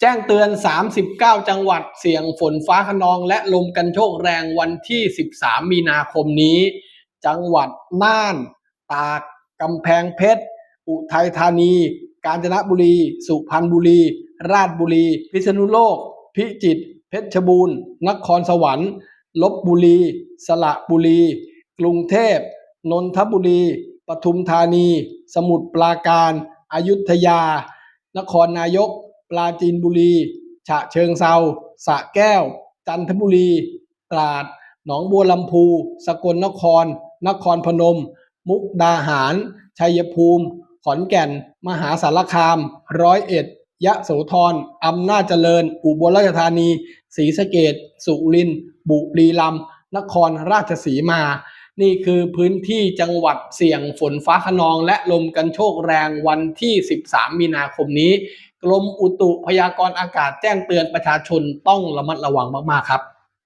แจ้งเตือน 39 จังหวัดเสี่ยงฝนฟ้าขนองและลมกันโชกแรงวันที่ 13 มีนาคมนี้ จังหวัดน่าน ตาก กำแพงเพชร อุทัยธานี กาญจนบุรี สุพรรณบุรี ราชบุรี พิษณุโลก พิจิตร เพชรบูรณ์ นครสวรรค์ ลบบุรี สระบุรี กรุงเทพ นนทบุรี ปทุมธานี สมุทรปราการอยุธยา นครนายก ปราจีนบุรี ฉะเชิงเซาสะแก้ว จันทบุรี ตราด หนองบัวลำพู สกลนคร นครพนม มุกดาหาร ชัยภูมิ ขอนแก่น มหาสารคาม ร้อยเอ็ด ยะโสธรอำนาจเจริญ อุบลราชธานี ศรีสะเกดสุรินทร์บุรีรัมย์นครราชสีมา นี่คือพื้นที่จังหวัดเสี่ยงฝนฟ้าขนอง และลมกันโชกแรงวันที่ 13 มีนาคมนี้ กรมอุตุพยากรณ์อากาศแจ้งเตือนประชาชนต้องระมัดระวังมาก ๆ ครับ